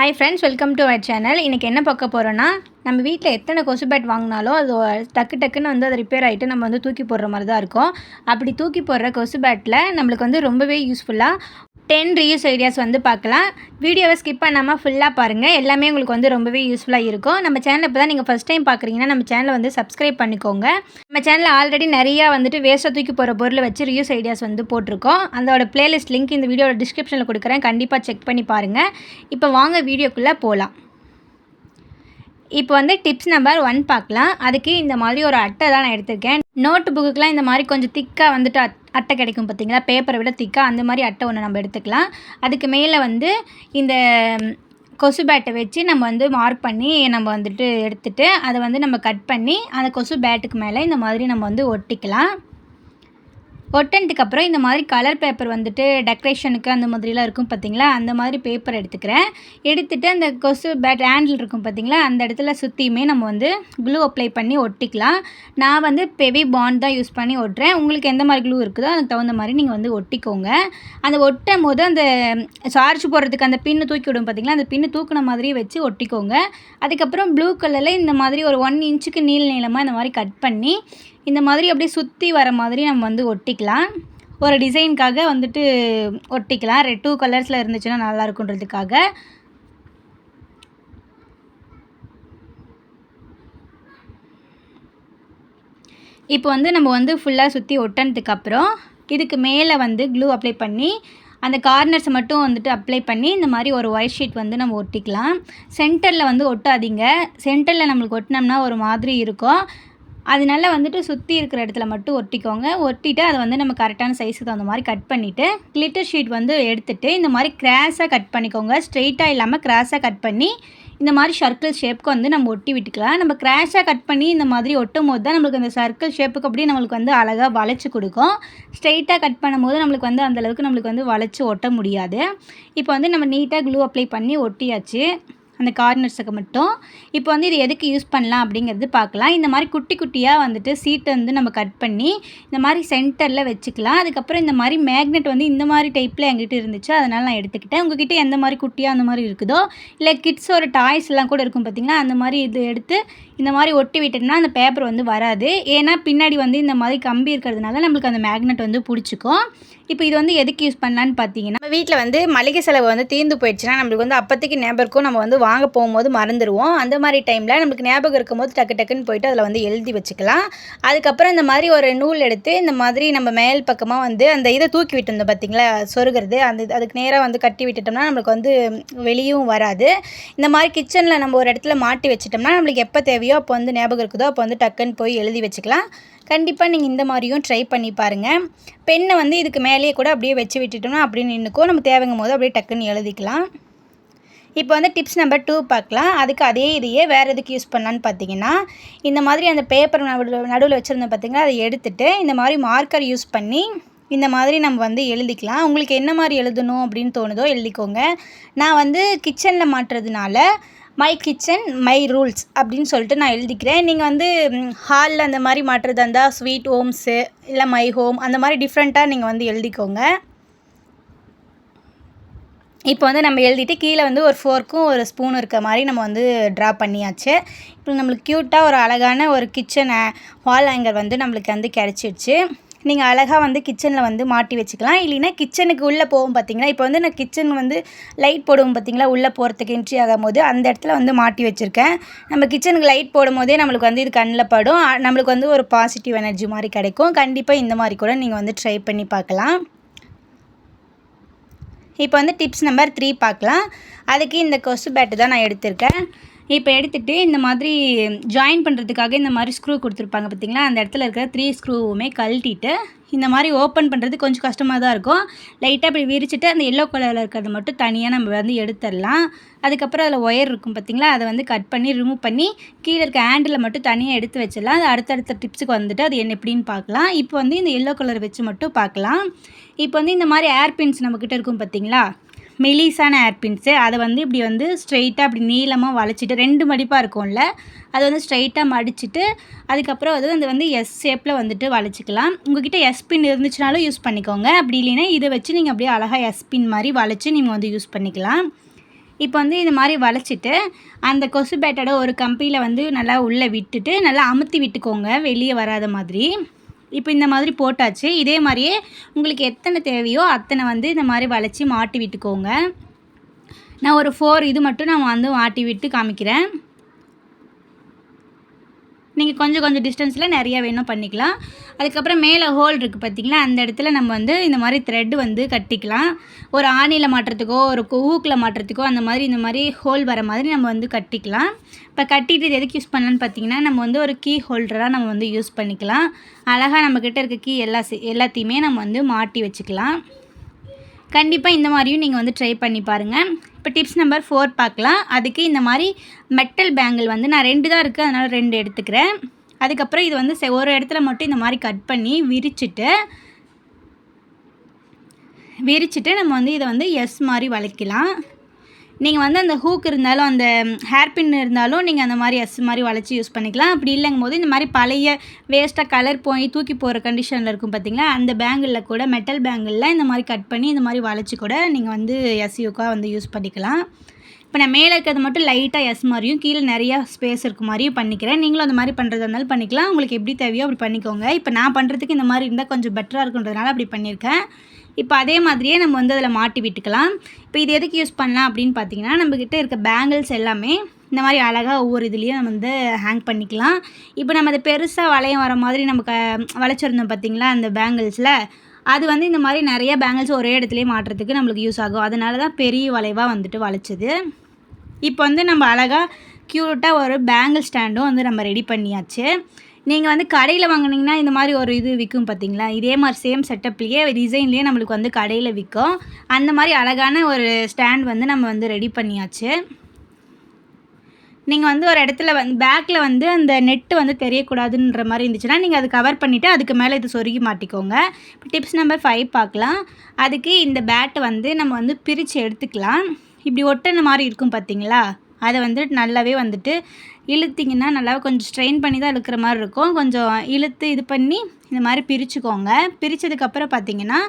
Hi friends welcome to my channel இன்றைக்கி என்ன பார்க்க போகிறோன்னா நம்ம வீட்டில் எத்தனை கொசு பேட் வாங்கினாலும் அது டக்கு டக்குன்னு வந்து அது ரிப்பேர் ஆகிட்டு நம்ம வந்து தூக்கி போடுற மாதிரி தான் இருக்கும். அப்படி தூக்கி போடுற கொசு பேட்டில் நம்மளுக்கு வந்து ரொம்பவே யூஸ்ஃபுல்லாக டென் ரீயூஸ் ஐடியாஸ் வந்து பார்க்கலாம். வீடியோவை ஸ்கிப் பண்ணாமல் ஃபுல்லாக பாருங்கள் எல்லாமே உங்களுக்கு வந்து ரொம்பவே யூஸ்ஃபுல்லாக இருக்கும். நம்ம சேனல் இப்போ தான் நீங்கள் ஃபஸ்ட் டைம் பார்க்குறீங்கன்னா நம்ம சேனலை வந்து சப்ஸ்கிரைப் பண்ணிக்கோங்க. நம்ம சேனலில் ஆல்ரெடி நிறையா வந்துட்டு வேஸ்ட்டாக தூக்கி போகிற பொருளை வச்சு ரியூஸ் ஐடியாஸ் வந்து போட்டிருக்கோம். அதோட பிளேலிஸ்ட் லிங்க் இந்த வீடியோட டிஸ்கிரிப்ஷனில் கொடுக்குறேன். கண்டிப்பாக செக் பண்ணி பாருங்கள் இப்போ வாங்க வீடியோக்குள்ளே போகலாம் இப்போ வந்து டிப்ஸ் நம்பர் ஒன் பார்க்கலாம். அதுக்கு இந்த மாதிரி ஒரு அட்டை தான் நான் எடுத்திருக்கேன். நோட்டு புக்குக்கெலாம் இந்த மாதிரி கொஞ்சம் திக்காக வந்துட்டு அட்டை கிடைக்கும் பார்த்தீங்களா? பேப்பரை விட திக்காக அந்த மாதிரி அட்டை ஒன்று நம்ம எடுத்துக்கலாம். அதுக்கு மேலே வந்து இந்த கொசு பேட்டை வச்சு நம்ம வந்து மார்க் பண்ணி நம்ம வந்துட்டு எடுத்துகிட்டு அதை வந்து நம்ம கட் பண்ணி அந்த கொசு பேட்டுக்கு மேலே இந்த மாதிரி நம்ம வந்து ஒட்டிக்கலாம். ஒட்டினதுக்கு அப்புறம் இந்த மாதிரி கலர் பேப்பர் வந்துட்டு டெக்கரேஷனுக்கு அந்த மாதிரிலாம் இருக்கும் பார்த்தீங்களா? அந்த மாதிரி பேப்பர் எடுத்துக்கிறேன். எடுத்துகிட்டு அந்த கொசு பேட் ஹேண்டில் இருக்கும் பார்த்தீங்களா? அந்த இடத்துல சுற்றியுமே நம்ம வந்து க்ளூ அப்ளை பண்ணி ஒட்டிக்கலாம். நான் வந்து பெவி பாண்ட் தான் யூஸ் பண்ணி ஒட்டுறேன். உங்களுக்கு எந்த மாதிரி க்ளூ இருக்குதோ அதுக்கு தகுந்த மாதிரி நீங்கள் வந்து ஒட்டிக்கோங்க. அந்த ஒட்டும் போது அந்த சார்ஜ் போடுறதுக்கு அந்த பின்னு தூக்கி விடும் பார்த்தீங்களா? அந்த பின்னு தூக்குன மாதிரியே வச்சு ஒட்டிக்கோங்க. அதுக்கப்புறம் ப்ளூ கலரில் இந்த மாதிரி ஒரு ஒன் இன்ச்சுக்கு நீள் நீளமாக இந்த மாதிரி கட் பண்ணி இந்த மாதிரி அப்படியே சுற்றி வர மாதிரி நம்ம வந்து ஒட்டிக்கலாம். ஒரு டிசைனுக்காக வந்துட்டு ஒட்டிக்கலாம். ரெட் டூ கலர்ஸில் இருந்துச்சுன்னா நல்லா இருக்குன்றதுக்காக இப்போ வந்து நம்ம வந்து ஃபுல்லாக சுற்றி ஒட்டினதுக்கப்புறம் இதுக்கு மேலே வந்து க்ளூ அப்ளை பண்ணி அந்த கார்னர்ஸை மட்டும் வந்துட்டு அப்ளை பண்ணி இந்த மாதிரி ஒரு ஒயிட் ஷீட் வந்து நம்ம ஒட்டிக்கலாம். சென்டரில் வந்து ஒட்டாதீங்க. சென்டரில் நம்மளுக்கு ஒட்டினோம்னா ஒரு மாதிரி இருக்கும். அதனால வந்துட்டு சுற்றி இருக்கிற இடத்துல மட்டும் ஒட்டிக்கோங்க. ஒட்டிட்டு அதை வந்து நம்ம கரெக்டான சைஸுக்கு தகுந்த மாதிரி கட் பண்ணிவிட்டு கிளிட்டர் ஷீட் வந்து எடுத்துட்டு இந்த மாதிரி கிராஸாக கட் பண்ணிக்கோங்க. ஸ்ட்ரெயிட்டாக இல்லாமல் கிராஸாக கட் பண்ணி இந்த மாதிரி சர்க்கிள் ஷேப்புக்கு வந்து நம்ம ஒட்டி விட்டுக்கலாம். நம்ம கிராஷாக கட் பண்ணி இந்த மாதிரி ஒட்டும் போது தான் நம்மளுக்கு அந்த சர்க்கிள் ஷேப்புக்கு அப்படியே நம்மளுக்கு வந்து அழகாக வளைச்சி கொடுக்கும். ஸ்ட்ரெயிட்டாக கட் பண்ணும்போது நம்மளுக்கு வந்து அந்தளவுக்கு நம்மளுக்கு வந்து வளைச்சி ஒட்ட முடியாது. இப்போ வந்து நம்ம நீட்டாக க்ளூ அப்ளை பண்ணி ஒட்டியாச்சு. அந்த கார்னர்ஸுக்கு மட்டும். இப்போ வந்து இது எதுக்கு யூஸ் பண்ணலாம் அப்படிங்கிறது பார்க்கலாம். இந்த மாதிரி குட்டி குட்டியாக வந்துட்டு சீட்டை வந்து நம்ம கட் பண்ணி இந்த மாதிரி சென்டரில் வச்சுக்கலாம். அதுக்கப்புறம் இந்த மாதிரி மேக்னெட் வந்து இந்த மாதிரி டைப்பில் எங்கிட்ட இருந்துச்சு. அதனால் நான் எடுத்துக்கிட்டேன். உங்ககிட்ட எந்த மாதிரி குட்டியாக அந்த மாதிரி இருக்குதோ இல்லை கிட்ஸோட டாய்ஸ் எல்லாம் கூட இருக்கும் பார்த்தீங்கன்னா அந்த மாதிரி இது எடுத்து இந்த மாதிரி ஒட்டி விட்டோம்னா அந்த பேப்பர் வந்து வராது. ஏன்னா பின்னாடி வந்து இந்த மாதிரி கம்பி இருக்கிறதுனால நம்மளுக்கு அந்த மேக்னெட் வந்து பிடிச்சிக்கும். இப்போ இது வந்து எதுக்கு யூஸ் பண்ணலான்னு பார்த்தீங்கன்னா நம்ம வீட்டில் வந்து மளிகை செலவு வந்து தீர்ந்து போயிடுச்சுன்னா நம்மளுக்கு வந்து அப்போதைக்கு ஞாபகம் நம்ம வந்து வாங்க போகும்போது மறந்துடுவோம் அந்த மாதிரி டைமில் நம்மளுக்கு ஞாபகம் இருக்கும்போது டக்கு டக்குன்னு போயிட்டு அதில் வந்து எழுதி வச்சுக்கலாம். அதுக்கப்புறம் இந்த மாதிரி ஒரு நூல் எடுத்து இந்த மாதிரி நம்ம மேல் பக்கமாக வந்து அந்த இதை தூக்கி விட்டுருந்தோம் பார்த்தீங்களா சொருகிறது. அந்த அதுக்கு நேராக வந்து கட்டி விட்டுட்டோம்னா நம்மளுக்கு வந்து வெளியும் வராது. இந்த மாதிரி கிச்சனில் நம்ம ஒரு இடத்துல மாட்டி வச்சிட்டோம்னா நம்மளுக்கு எப்போ தேவையோ அப்போ வந்து ஞாபகம் இருக்குதோ அப்போ வந்து டக்குன்னு போய் எழுதி வச்சுக்கலாம். கண்டிப்பாக நீங்கள் இந்த மாதிரியும் ட்ரை பண்ணி பாருங்கள் பெண்ணை வந்து இதுக்கு மேலேயே கூட அப்படியே வச்சு விட்டுட்டோம்னா அப்படியே நின்றுக்கும் நம்ம தேவைங்கும் போது அப்படியே டக்குன்னு எழுதிக்கலாம். இப்போ வந்து டிப்ஸ் நம்பர் டூ பார்க்கலாம். அதுக்கு அதே இதையே வேறு எதுக்கு யூஸ் பண்ணலான்னு பார்த்தீங்கன்னா இந்த மாதிரி அந்த பேப்பர் நடுவில் நடுவில் வச்சுருந்தோம் பார்த்தீங்கன்னா அதை எடுத்துட்டு இந்த மாதிரி மார்க்கர் யூஸ் பண்ணி இந்த மாதிரி நம்ம வந்து எழுதிக்கலாம். உங்களுக்கு என்ன மாதிரி எழுதணும் அப்படின்னு தோணுதோ எழுதிக்கோங்க. நான் வந்து கிச்சனில் மாட்டுறதுனால மை கிச்சன் மை ரூல்ஸ் அப்படின்னு சொல்லிட்டு நான் எழுதிக்கிறேன். நீங்கள் வந்து ஹாலில் அந்த மாதிரி மாட்டுறதா இருந்தால் ஸ்வீட் ஹோம்ஸு இல்லை மை ஹோம் அந்த மாதிரி டிஃப்ரெண்ட்டாக நீங்கள் வந்து எழுதிக்கோங்க. இப்போ வந்து நம்ம எழுதிட்டு கீழே வந்து ஒரு ஃபோர்க்கும் ஒரு ஸ்பூன் இருக்க மாதிரி நம்ம வந்து ட்ரா பண்ணியாச்சு. இப்போ நம்மளுக்கு க்யூட்டாக ஒரு அழகான ஒரு கிச்சன் வால் ஹேங்கர் வந்து நம்மளுக்கு வந்து கிடச்சிடுச்சு. நீங்கள் அழகாக வந்து கிச்சனில் வந்து மாட்டி வச்சுக்கலாம். இல்லைன்னா கிச்சனுக்கு உள்ளே போகும் பார்த்தீங்களா இப்போ வந்து நான் கிச்சன் வந்து லைட் போடுவோம் பார்த்தீங்களா உள்ளே போகிறதுக்கு என்ட்ரி ஆகும் போது அந்த இடத்துல வந்து மாட்டி வச்சுருக்கேன். நம்ம கிச்சனுக்கு லைட் போடும் போதே நம்மளுக்கு வந்து இது கண்ணில் படும். நம்மளுக்கு வந்து ஒரு பாசிட்டிவ் எனர்ஜி மாதிரி கிடைக்கும். கண்டிப்பாக இந்த மாதிரி கூட நீங்கள் வந்து ட்ரை பண்ணி பார்க்கலாம். இப்போ வந்து டிப்ஸ் நம்பர் த்ரீ பார்க்கலாம். அதுக்கு இந்த கொசு பேட்டு தான் நான் எடுத்திருக்கேன். இப்போ எடுத்துகிட்டு இந்த மாதிரி ஜாயின் பண்ணுறதுக்காக இந்த மாதிரி ஸ்க்ரூ கொடுத்துருப்பாங்க பார்த்தீங்களா அந்த இடத்துல இருக்கிற த்ரீ ஸ்க்ரூவுமே கழட்டிட்டு இந்த மாதிரி ஓப்பன் பண்ணுறது கொஞ்சம் கஷ்டமாக தான் இருக்கும். லைட்டாக இப்படி விரிச்சிட்டு அந்த எல்லோ கலரில் இருக்கிறது மட்டும் தனியாக நம்ம வந்து எடுத்துடலாம். அதுக்கப்புறம் அதில் ஒயர் இருக்கும் பார்த்தீங்களா அதை வந்து கட் பண்ணி ரிமூவ் பண்ணி கீழே இருக்க ஹேண்டில் மட்டும் தனியாக எடுத்து வச்சிடலாம். அது அடுத்தடுத்த டிப்ஸுக்கு வந்துட்டு அது என்ன எப்படின்னு பார்க்கலாம். இப்போ வந்து இந்த எல்லோ கலர் வச்சு மட்டும் பார்க்கலாம். இப்போ வந்து இந்த மாதிரி ஏர் பின்ஸ் நம்மக்கிட்ட இருக்கும் பார்த்தீங்களா மெலிசான ஏர்பின்ஸு அதை வந்து இப்படி வந்து ஸ்ட்ரெயிட்டாக அப்படி நீளமாக வளைச்சிட்டு ரெண்டு மடிப்பாக இருக்கும்ல அதை வந்து ஸ்ட்ரெயிட்டாக மடிச்சிட்டு அதுக்கப்புறம் அது வந்து வந்து எஸ் ஷேப்பில் வந்துட்டு வளைச்சிக்கலாம். உங்ககிட்ட எஸ் பின் இருந்துச்சுனாலும் யூஸ் பண்ணிக்கோங்க. அப்படி இல்லைன்னா இதை வச்சு நீங்கள் அப்படியே அழகாக எஸ் பின் மாதிரி வளைச்சி நீங்கள் வந்து யூஸ் பண்ணிக்கலாம். இப்போ வந்து இது மாதிரி வளைச்சிட்டு அந்த கொசு பேட்டோட ஒரு கம்பியில் வந்து நல்லா உள்ளே விட்டுட்டு நல்லா அமுத்தி விட்டுக்கோங்க. வெளியே வராத மாதிரி. இப்போ இந்த மாதிரி போட்டாச்சு. இதே மாதிரியே உங்களுக்கு எத்தனை தேவையோ அத்தனை வந்து இந்த மாதிரி வளைச்சி மாட்டி விட்டுக்கோங்க. நான் ஒரு ஃபோர் இது மட்டும் நான் வந்து மாட்டி விட்டு காமிக்கிறேன். நீங்கள் கொஞ்சம் கொஞ்சம் டிஸ்டன்ஸில் நிறையா வேணும் பண்ணிக்கலாம். அதுக்கப்புறம் மேலே ஹோல் இருக்குது பார்த்திங்களா அந்த இடத்துல நம்ம வந்து இந்த மாதிரி த்ரெட்டு வந்து கட்டிக்கலாம். ஒரு ஆணியில் மாட்டுறதுக்கோ ஒரு ஊக்கில் மாட்டுறதுக்கோ அந்த மாதிரி இந்த மாதிரி ஹோல் வர மாதிரி நம்ம வந்து கட்டிக்கலாம். இப்போ கட்டிட்டு இது எதுக்கு யூஸ் பண்ணலான்னு பார்த்தீங்கன்னா நம்ம வந்து ஒரு கீ ஹோல்டராக நம்ம வந்து யூஸ் பண்ணிக்கலாம். அழகாக நம்மக்கிட்ட இருக்க கீ எல்லா எல்லாத்தையுமே நம்ம வந்து மாட்டி வச்சுக்கலாம். கண்டிப்பாக இந்த மாதிரியும் நீங்கள் வந்து ட்ரை பண்ணி பாருங்கள் இப்போ டிப்ஸ் நம்பர் ஃபோர் பார்க்கலாம். அதுக்கு இந்த மாதிரி மெட்டல் பேங்கிள் வந்து நான் ரெண்டு தான் இருக்குது அதனால் ரெண்டு எடுத்துக்கிறேன். அதுக்கப்புறம் இது வந்து ஒரு இடத்துல மட்டும் இந்த மாதிரி கட் பண்ணி விரிச்சிட்டு விரிச்சிட்டு நம்ம வந்து இதை வந்து எஸ் மாதிரி வளைக்கலாம். நீங்கள் வந்து அந்த ஹூக் இருந்தாலும் அந்த ஹேர் பின் இருந்தாலும் நீங்கள் அந்த மாதிரி எஸ் மாதிரி வளைச்சி யூஸ் பண்ணிக்கலாம். அப்படி இல்லைங்கும் போது இந்த மாதிரி பழைய வேஸ்ட்டாக கலர் போய் தூக்கி போகிற கண்டிஷனில் இருக்கும் பார்த்தீங்களா அந்த பேங்கிளில் கூட மெட்டல் பேங்கிளில் இந்த மாதிரி கட் பண்ணி இந்த மாதிரி வளைச்சி கூட நீங்கள் வந்து எஸ்யூக்காக வந்து யூஸ் பண்ணிக்கலாம். இப்போ நான் மேலே இருக்கிறது மட்டும் லைட்டாக எஸ் மாதிரியும் கீழே நிறையா ஸ்பேஸ் இருக்க மாதிரியும் பண்ணிக்கிறேன். நீங்களும் அந்த மாதிரி பண்ணுறதா இருந்தாலும் பண்ணிக்கலாம். உங்களுக்கு எப்படி தேவையோ அப்படி பண்ணிக்கோங்க. இப்போ நான் பண்ணுறதுக்கு இந்த மாதிரி இருந்தால் கொஞ்சம் பெட்டராக இருக்குன்றதுனால அப்படி பண்ணியிருக்கேன். இப்போ அதே மாதிரியே நம்ம வந்து அதில் மாட்டி விட்டுக்கலாம். இப்போ இது எதுக்கு யூஸ் பண்ணலாம் அப்படின்னு பார்த்தீங்கன்னா நம்மக்கிட்ட இருக்க பேங்கிள்ஸ் எல்லாமே இந்த மாதிரி அழகாக ஒவ்வொரு இதுலேயும் நம்ம வந்து ஹேங் பண்ணிக்கலாம். இப்போ நம்ம அதை பெருசாக வளையம் வர மாதிரி நம்ம க வளைச்சிருந்தோம் பார்த்தீங்களா அந்த பேங்கிள்ஸில் அது வந்து இந்த மாதிரி நிறைய பேங்கிள்ஸ் ஒரே இடத்துலையே மாட்டுறதுக்கு நம்மளுக்கு யூஸ் ஆகும். அதனால தான் பெரிய வளைவாக வந்துட்டு வளைச்சது. இப்போ வந்து நம்ம அழகாக க்யூட்டாக ஒரு பேங்கிள் ஸ்டாண்டும் வந்து நம்ம ரெடி பண்ணியாச்சு. நீங்கள் வந்து கடையில் வாங்கினீங்கன்னா இந்த மாதிரி ஒரு இது விற்கும் பார்த்தீங்களா இதே மாதிரி சேம் செட்டப்லேயே டிசைன்லேயே நம்மளுக்கு வந்து கடையில் விற்கும் அந்த மாதிரி அழகான ஒரு ஸ்டாண்ட் வந்து நம்ம வந்து ரெடி பண்ணியாச்சு. நீங்கள் வந்து ஒரு இடத்துல வந்து பேக்கில் வந்து அந்த நெட்டு வந்து தெரியக்கூடாதுன்ற மாதிரி இருந்துச்சுன்னா நீங்கள் அதை கவர் பண்ணிவிட்டு அதுக்கு மேலே இது சொருகி மாட்டிக்கோங்க. இப்போ டிப்ஸ் நம்பர் ஃபைவ் பார்க்கலாம். அதுக்கு இந்த பேட்டை வந்து நம்ம வந்து பிரித்து எடுத்துக்கலாம். இப்படி ஒட்டுன மாதிரி இருக்கும் பார்த்தீங்களா அதை வந்துட்டு நல்லாவே வந்துட்டு இழுத்திங்கன்னா நல்லா கொஞ்சம் ஸ்ட்ரெயின் பண்ணி தான் இழுக்கிற மாதிரி இருக்கும். கொஞ்சம் இழுத்து இது பண்ணி இந்த மாதிரி பிரிச்சுக்கோங்க. பிரித்ததுக்கப்புறம் பார்த்தீங்கன்னா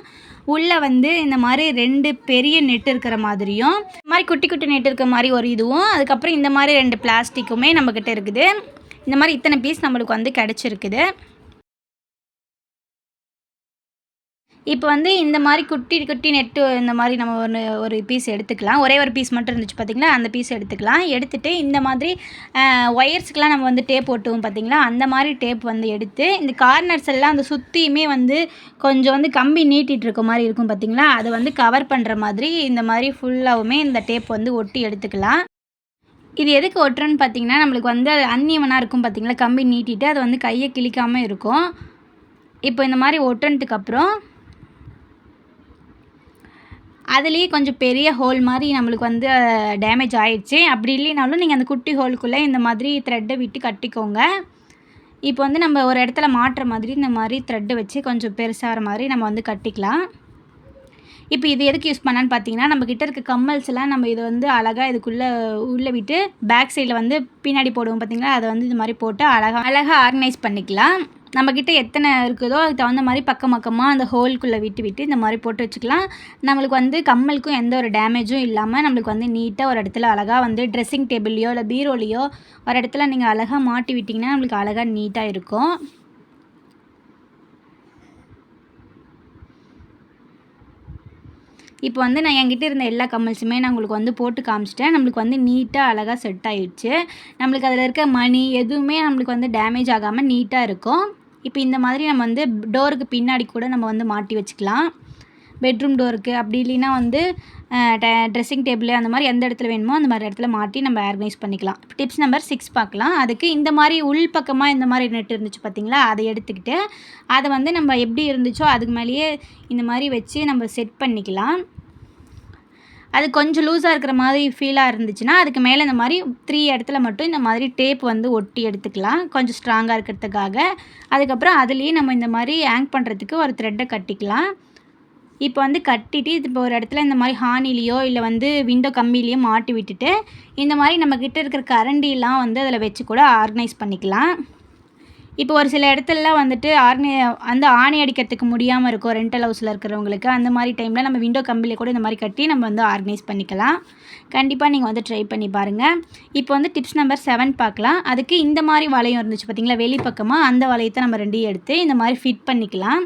உள்ளே வந்து இந்த மாதிரி ரெண்டு பெரிய நெட் இருக்கிற மாதிரியும் இந்த மாதிரி குட்டி குட்டி நெட் இருக்கிற மாதிரி ஒரு இதுவும் அதுக்கப்புறம் இந்த மாதிரி ரெண்டு பிளாஸ்டிக்குமே நம்மக்கிட்ட இருக்குது. இந்த மாதிரி இத்தனை பீஸ் நம்மளுக்கு வந்து கிடச்சிருக்குது. இப்போ வந்து இந்த மாதிரி குட்டி குட்டி நெட்டு இந்த மாதிரி நம்ம ஒன்று ஒரு பீஸ் எடுத்துக்கலாம். ஒரே ஒரு பீஸ் மட்டும் இருந்துச்சு பார்த்திங்களா அந்த பீஸ் எடுத்துக்கலாம். எடுத்துகிட்டு இந்த மாதிரி ஒயர்ஸுக்கெலாம் நம்ம வந்து டேப் ஓட்டுவோம் பார்த்திங்களா அந்த மாதிரி டேப் வந்து எடுத்து இந்த கார்னர்ஸ் எல்லாம் அந்த சுற்றியுமே வந்து கொஞ்சம் வந்து கம்பி நீட்டிகிட்டு இருக்க மாதிரி இருக்கும் பார்த்திங்களா அதை வந்து கவர் பண்ணுற மாதிரி இந்த மாதிரி ஃபுல்லாகவுமே இந்த டேப் வந்து ஒட்டி எடுத்துக்கலாம். இது எதுக்கு ஒட்டுறோன்னு பார்த்தீங்கன்னா நம்மளுக்கு வந்து அது அன்னியவனாக இருக்கும் பார்த்திங்களா கம்பி நீட்டிட்டு அது வந்து கையை கிழிக்காமல் இருக்கும். இப்போ இந்த மாதிரி ஒட்டுனதுக்கப்புறம் அதுலேயே கொஞ்சம் பெரிய ஹோல் மாதிரி நம்மளுக்கு வந்து டேமேஜ் ஆயிடுச்சு. அப்படி இல்லைனாலும் நீங்கள் அந்த குட்டி ஹோலுக்குள்ளே இந்த மாதிரி த்ரெட்டை விட்டு கட்டிக்கோங்க. இப்போ வந்து நம்ம ஒரு இடத்துல மாட்டுற மாதிரி இந்த மாதிரி த்ரெட்டு வச்சு கொஞ்சம் பெருசாகிற மாதிரி நம்ம வந்து கட்டிக்கலாம். இப்போ இது எதுக்கு யூஸ் பண்ணான்னு பார்த்தீங்கன்னா நம்ம கிட்ட இருக்க கம்மல்ஸ் எல்லாம் நம்ம இதை வந்து அழகாக இதுக்குள்ளே உள்ளே விட்டு பேக் சைடில் வந்து பின்னாடி போடுவோம் பார்த்தீங்களா அதை வந்து இது மாதிரி போட்டு அழகாக அழகாக ஆர்கனைஸ் பண்ணிக்கலாம். நம்மக்கிட்ட எத்தனை இருக்குதோ அதுக்கு தகுந்த மாதிரி பக்கம் பக்கமாக அந்த ஹோல்குள்ளே விட்டு விட்டு இந்த மாதிரி போட்டு வச்சுக்கலாம். நம்மளுக்கு வந்து கம்மலுக்கும் எந்த ஒரு டேமேஜும் இல்லாமல் நம்மளுக்கு வந்து நீட்டாக ஒரு இடத்துல அழகாக வந்து ட்ரெஸ்ஸிங் டேபிள்லையோ இல்லை பீரோலையோ ஒரு இடத்துல நீங்கள் அழகாக மாட்டி விட்டிங்கன்னா நம்மளுக்கு அழகாக நீட்டாக இருக்கும். இப்போ வந்து நான் என்கிட்ட இருந்த எல்லா கம்மல்ஸுமே நான் உங்களுக்கு வந்து போட்டு காமிச்சிட்டேன். நம்மளுக்கு வந்து நீட்டாக அழகாக செட் ஆகிடுச்சு நம்மளுக்கு அதில் இருக்க மணி எதுவுமே நம்மளுக்கு வந்து டேமேஜ் ஆகாமல் நீட்டாக இருக்கும். இப்போ இந்த மாதிரி நம்ம வந்து டோருக்கு பின்னாடி கூட நம்ம வந்து மாட்டி வச்சுக்கலாம். பெட்ரூம் டோருக்கு அப்படி இல்லைன்னா வந்து ட்ரெஸ்ஸிங் டேபிள் அந்த மாதிரி எந்த இடத்துல வேணுமோ அந்த மாதிரி இடத்துல மாட்டி நம்ம ஆர்கனைஸ் பண்ணிக்கலாம். டிப்ஸ் நம்பர் சிக்ஸ் பார்க்கலாம். அதுக்கு இந்த மாதிரி உள் பக்கமாக இந்த மாதிரி நெட் இருந்துச்சு பார்த்தீங்களா? அதை எடுத்துக்கிட்டு அதை வந்து நம்ம எப்படி இருந்துச்சோ அதுக்கு மேலேயே இந்த மாதிரி வச்சு நம்ம செட் பண்ணிக்கலாம். அது கொஞ்சம் லூஸாக இருக்கிற மாதிரி ஃபீலாக இருந்துச்சுன்னா அதுக்கு மேலே இந்த மாதிரி த்ரீ இடத்துல மட்டும் இந்த மாதிரி டேப் வந்து ஒட்டி எடுத்துக்கலாம். கொஞ்சம் ஸ்ட்ராங்காக இருக்கிறதுக்காக. அதுக்கப்புறம் அதுலேயே நம்ம இந்த மாதிரி ஹேங் பண்ணுறதுக்கு ஒரு த்ரெட்டை கட்டிக்கலாம். இப்போ வந்து கட்டிட்டு இது இப்போ ஒரு இடத்துல இந்த மாதிரி ஹானிலேயோ இல்லை வந்து விண்டோ கம்மிலேயோ மாட்டி விட்டுட்டு இந்த மாதிரி நம்மக்கிட்ட இருக்கிற கரண்டிலாம் வந்து அதில் வச்சு கூட ஆர்கனைஸ் பண்ணிக்கலாம். இப்போ ஒரு சில இடத்துலலாம் வந்துட்டு ஆர்னி அந்த ஆணி அடிக்கிறதுக்கு முடியாமல் இருக்கும் ரெண்டல் ஹவுஸில் இருக்கிறவங்களுக்கு. அந்த மாதிரி டைமில் நம்ம விண்டோ கம்பியில் கூட இந்த மாதிரி கட்டி நம்ம வந்து ஆர்கனைஸ் பண்ணிக்கலாம். கண்டிப்பாக நீங்கள் வந்து ட்ரை பண்ணி பாருங்கள் இப்போ வந்து டிப்ஸ் நம்பர் செவன் பார்க்கலாம். அதுக்கு இந்த மாதிரி வளையம் இருந்துச்சு பார்த்தீங்களா வெளிப்பக்கமாக அந்த வளையத்தை நம்ம ரெண்டையும் எடுத்து இந்த மாதிரி ஃபிட் பண்ணிக்கலாம்.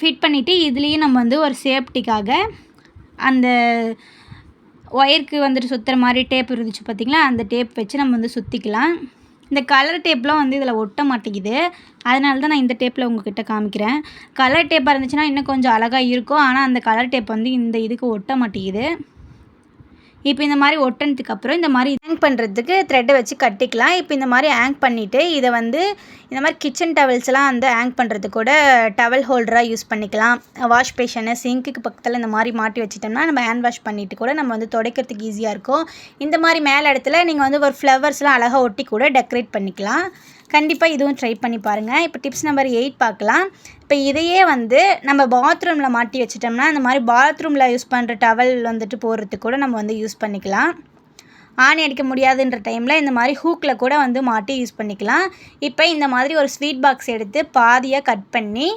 ஃபிட் பண்ணிவிட்டு இதுலேயும் நம்ம வந்து ஒரு சேஃப்டிக்காக அந்த ஒயருக்கு வந்துட்டு சுற்றுற மாதிரி டேப் இருந்துச்சு பார்த்திங்களா அந்த டேப் வச்சு நம்ம வந்து சுற்றிக்கலாம் இந்த கலர் டேப்லாம் வந்து இதில் ஒட்ட மாட்டேங்குது. அதனால தான் நான் இந்த டேப்பில் உங்ககிட்ட காமிக்கிறேன். கலர் டேப்பாக இருந்துச்சுன்னா இன்னும் கொஞ்சம் அழகாக இருக்கும். ஆனால் அந்த கலர் டேப் வந்து இந்த இதுக்கு ஒட்ட மாட்டேங்குது. இப்போ இந்த மாதிரி ஒட்டினதுக்கு அப்புறம் இந்த மாதிரி ஹேங் பண்ணுறதுக்கு த்ரெட்டை வச்சு கட்டிக்கலாம். இப்போ இந்த மாதிரி ஹேங் பண்ணிவிட்டு இதை வந்து இந்த மாதிரி கிச்சன் டவல்ஸ்லாம் வந்து ஹேங் பண்ணுறதுக்கு கூட டவல் ஹோல்டராக யூஸ் பண்ணிக்கலாம். வாஷ் பேஷனு சிங்க்குக்கு பக்கத்தில் இந்த மாதிரி மாட்டி வச்சிட்டோம்னா நம்ம ஹேண்ட் வாஷ் பண்ணிவிட்டு கூட நம்ம வந்து துடைக்கிறதுக்கு ஈஸியாக இருக்கும். இந்த மாதிரி மேலே இடத்துல நீங்கள் வந்து ஒரு ஃப்ளவர்ஸ்லாம் அழகாக ஒட்டி கூட டெக்கரேட் பண்ணிக்கலாம். கண்டிப்பாக இதுவும் ட்ரை பண்ணி பாருங்கள் இப்போ டிப்ஸ் நம்பர் எயிட் பார்க்கலாம். இப்போ இதையே வந்து நம்ம பாத்ரூமில் மாட்டி வச்சிட்டோம்னா இந்த மாதிரி பாத்ரூமில் யூஸ் பண்ணுற டவல் வந்துட்டு போடுறதுக்கு கூட நம்ம வந்து யூஸ் பண்ணிக்கலாம். ஆணி அடிக்க முடியாதுன்ற டைமில் இந்த மாதிரி ஹூக்கில் கூட வந்து மாட்டி யூஸ் பண்ணிக்கலாம். இப்போ இந்த மாதிரி ஒரு ஸ்வீட் பாக்ஸ் எடுத்து பாதியாக கட் பண்ணி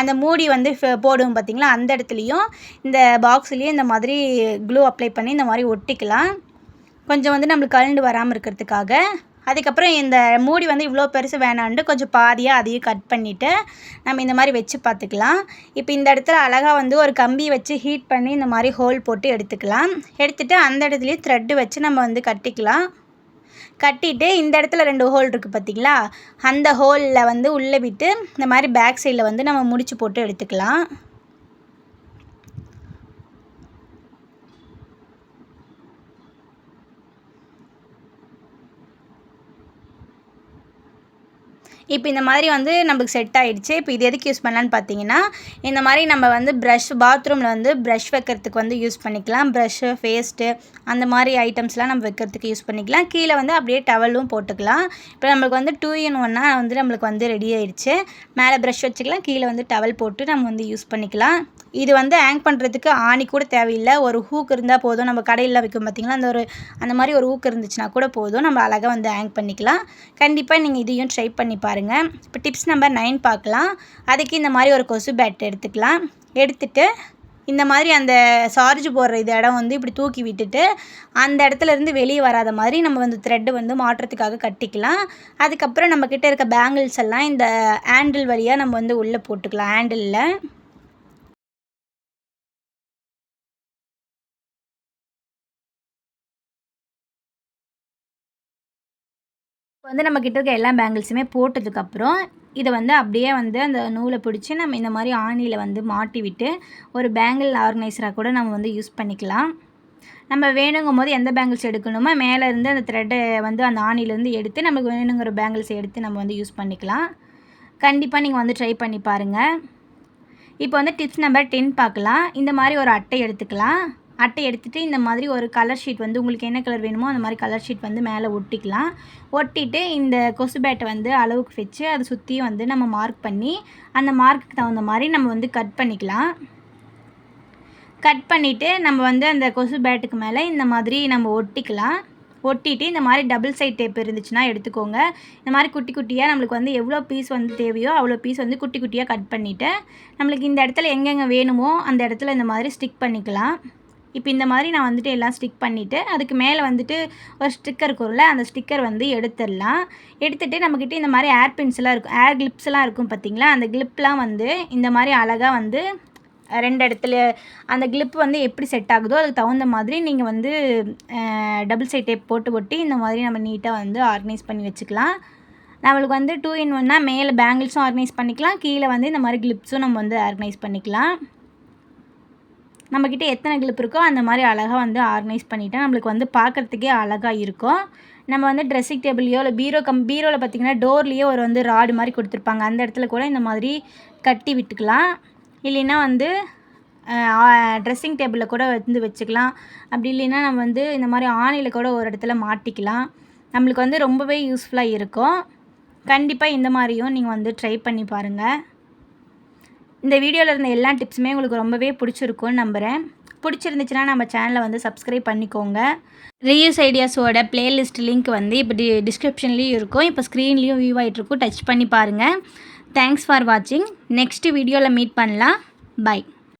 அந்த மூடி வந்து போடுவோம் பார்த்திங்களா அந்த இடத்துலையும் இந்த பாக்ஸ்லேயும் இந்த மாதிரி க்ளூ அப்ளை பண்ணி இந்த மாதிரி ஒட்டிக்கலாம். கொஞ்சம் வந்து நம்மளுக்கு கலண்டு வராமல் இருக்கிறதுக்காக. அதுக்கப்புறம் இந்த மூடி வந்து இவ்வளோ பெருசு வேணான்ட்டு கொஞ்சம் பாதியாக அதையும் கட் பண்ணிவிட்டு நம்ம இந்த மாதிரி வச்சு பார்த்துக்கலாம் இப்போ இந்த இடத்துல அழகாக வந்து ஒரு கம்பி வச்சு ஹீட் பண்ணி இந்த மாதிரி ஹோல் போட்டு எடுத்துக்கலாம். எடுத்துகிட்டு அந்த இடத்துலையும் த்ரெட்டு வச்சு நம்ம வந்து கட்டிக்கலாம். கட்டிட்டு இந்த இடத்துல ரெண்டு ஹோல் இருக்குது பார்த்திங்களா அந்த ஹோலில் வந்து உள்ளே விட்டு இந்த மாதிரி பேக் சைடில் வந்து நம்ம முடிச்சு போட்டு எடுத்துக்கலாம். இப்போ இந்த மாதிரி வந்து நமக்கு செட் ஆகிடுச்சு இப்போ இது எதுக்கு யூஸ் பண்ணலான்னு பார்த்தீங்கன்னா இந்த மாதிரி நம்ம வந்து ப்ரஷ் பாத்ரூமில் வந்து ப்ரஷ் வைக்கிறதுக்கு வந்து யூஸ் பண்ணிக்கலாம். ப்ரஷ்ஷு ஃபேஸ்ட்டு அந்த மாதிரி ஐட்டம்ஸ்லாம் நம்ம வைக்கிறதுக்கு யூஸ் பண்ணிக்கலாம். கீழே வந்து அப்படியே டவலும் போட்டுக்கலாம். இப்போ நம்மளுக்கு வந்து டூ இன் ஒன்னாக வந்து நம்மளுக்கு வந்து ரெடி ஆயிடுச்சு. மேலே ப்ரஷ் வச்சுக்கலாம். கீழே வந்து டவல் போட்டு நம்ம வந்து யூஸ் பண்ணிக்கலாம். இது வந்து ஹேங் பண்ணுறதுக்கு ஆணி கூட தேவையில்லை. ஒரு ஹூக் இருந்தால் போதும். நம்ம கடையில் வைக்கும் பார்த்திங்களா? அந்த ஒரு அந்த மாதிரி ஒரு ஹூக் இருந்துச்சுன்னா கூட போதும். நம்ம அழகாக வந்து ஹேங் பண்ணிக்கலாம். கண்டிப்பாக நீங்கள் இதையும் ட்ரை பண்ணி பாருங்கள் இப்போ டிப்ஸ் நம்பர் நைன் பார்க்கலாம். அதுக்கு இந்த மாதிரி ஒரு கொசு பேட் எடுத்துக்கலாம். எடுத்துட்டு இந்த மாதிரி அந்த சார்ஜ் போடுற இது இடம் வந்து இப்படி தூக்கி விட்டுட்டு அந்த இடத்துல இருந்து வெளியே வராத மாதிரி நம்ம வந்து த்ரெட்டு வந்து மாட்டுறதுக்காக கட்டிக்கலாம். அதுக்கப்புறம் நம்மக்கிட்ட இருக்க பேங்கிள்ஸ் எல்லாம் இந்த ஹேண்டில் வழியாக நம்ம வந்து உள்ளே போட்டுக்கலாம். ஹேண்டிலில் வந்து நம்ம கிட்ட இருக்க எல்லா பேங்கிள்ஸுமே போட்டதுக்கப்புறம் இதை வந்து அப்படியே வந்து அந்த நூலை பிடிச்சி நம்ம இந்த மாதிரி ஆணியில் வந்து மாட்டி விட்டு ஒரு பேங்கிள் ஆர்கனைசராக கூட நம்ம வந்து யூஸ் பண்ணிக்கலாம். நம்ம வேணுங்கும் போது எந்த பேங்கிள்ஸ் எடுக்கணுமோ மேலே இருந்து அந்த த்ரெட்டை வந்து அந்த ஆணிலேருந்து எடுத்து நமக்கு வேணுங்கிற பேங்கிள்ஸ் எடுத்து நம்ம வந்து யூஸ் பண்ணிக்கலாம். கண்டிப்பாக நீங்கள் வந்து ட்ரை பண்ணி பாருங்கள் இப்போ வந்து டிப்ஸ் நம்பர் டென் பார்க்கலாம். இந்த மாதிரி ஒரு அட்டை எடுத்துக்கலாம். அட்டை எடுத்துகிட்டு இந்த மாதிரி ஒரு கலர் ஷீட் வந்து உங்களுக்கு என்ன கலர் வேணுமோ அந்த மாதிரி கலர் ஷீட் வந்து மேலே ஒட்டிக்கலாம். ஒட்டிட்டு இந்த கொசு பேட்டை வந்து அளவுக்கு வச்சு அதை சுற்றியும் வந்து நம்ம மார்க் பண்ணி அந்த மார்க்குக்கு தகுந்த மாதிரி நம்ம வந்து கட் பண்ணிக்கலாம். கட் பண்ணிவிட்டு நம்ம வந்து அந்த கொசு பேட்டுக்கு மேலே இந்த மாதிரி நம்ம ஒட்டிக்கலாம். ஒட்டிட்டு இந்த மாதிரி டபுள் சைட் டேப் இருந்துச்சுன்னா எடுத்துக்கோங்க. இந்த மாதிரி குட்டி குட்டியாக நம்மளுக்கு வந்து எவ்வளோ பீஸ் வந்து தேவையோ அவ்வளோ பீஸ் வந்து குட்டி குட்டியாக கட் பண்ணிவிட்டு நம்மளுக்கு இந்த இடத்துல எங்கெங்கே வேணுமோ அந்த இடத்துல இந்த மாதிரி ஸ்டிக் பண்ணிக்கலாம். இப்போ இந்த மாதிரி நான் வந்துட்டு எல்லாம் ஸ்டிக் பண்ணிவிட்டு அதுக்கு மேலே வந்துட்டு ஒரு ஸ்டிக்கர் இருக்கும்ல அந்த ஸ்டிக்கர் வந்து எடுத்துடலாம். எடுத்துகிட்டு நம்மக்கிட்ட இந்த மாதிரி ஏர் பின்ஸ்லாம் இருக்கும். ஏர் கிளிப்ஸ்லாம் இருக்கும் பார்த்தீங்களா? அந்த கிளிப்லாம் வந்து இந்த மாதிரி அழகாக வந்து ரெண்டு இடத்துல அந்த கிளிப் வந்து எப்படி செட் ஆகுதோ அதுக்கு தகுந்த மாதிரி நீங்கள் வந்து டபுள் சைட் டேப் போட்டு ஒட்டி இந்த மாதிரி நம்ம நீட்டாக வந்து ஆர்கனைஸ் பண்ணி வச்சுக்கலாம். நம்மளுக்கு வந்து டூ இன் ஒன்னா மேலே பேங்கிள்ஸும் ஆர்கனைஸ் பண்ணிக்கலாம். கீழே வந்து இந்த மாதிரி கிளிப்ஸும் நம்ம வந்து ஆர்கனைஸ் பண்ணிக்கலாம். நம்மக்கிட்ட எத்தனை கிளிப் இருக்கோ அந்த மாதிரி அழகாக வந்து ஆர்கனைஸ் பண்ணிட்டால் நம்மளுக்கு வந்து பார்க்குறதுக்கே அழகாக இருக்கும். நம்ம வந்து ட்ரெஸ்ஸிங் டேபிள்லையோ இல்லை பீரோ கம் பீரோவில் பார்த்திங்கன்னா டோர்லேயோ ஒரு வந்து ராடு மாதிரி கொடுத்துருப்பாங்க. அந்த இடத்துல கூட இந்த மாதிரி கட்டி விட்டுக்கலாம். இல்லைன்னா வந்து ட்ரெஸ்ஸிங் டேபிளில் கூட வந்து வச்சுக்கலாம். அப்படி இல்லைன்னா நம்ம வந்து இந்த மாதிரி ஆணையில் கூட ஒரு இடத்துல மாட்டிக்கலாம். நம்மளுக்கு வந்து ரொம்பவே யூஸ்ஃபுல்லாக இருக்கும். கண்டிப்பாக இந்த மாதிரியும் நீங்கள் வந்து ட்ரை பண்ணி பாருங்கள் இந்த வீடியோவில் இருந்த எல்லா டிப்ஸுமே உங்களுக்கு ரொம்பவே பிடிச்சிருக்கும்னு நம்புகிறேன் பிடிச்சிருந்துச்சுன்னா நம்ம சேனலை வந்து சப்ஸ்கிரைப் பண்ணிக்கோங்க. ரீயூஸ் ஐடியாஸோட பிளேலிஸ்ட் லிங்க் வந்து இப்போ டி டிஸ்கிரிப்ஷன்லேயும் இருக்கும். இப்போ ஸ்க்ரீன்லேயும் வியூ ஆகிட்ருக்கும் டச் பண்ணி பாருங்கள் தேங்க்ஸ் ஃபார் வாட்சிங் நெக்ஸ்ட் வீடியோவில் மீட் பண்ணலாம். பை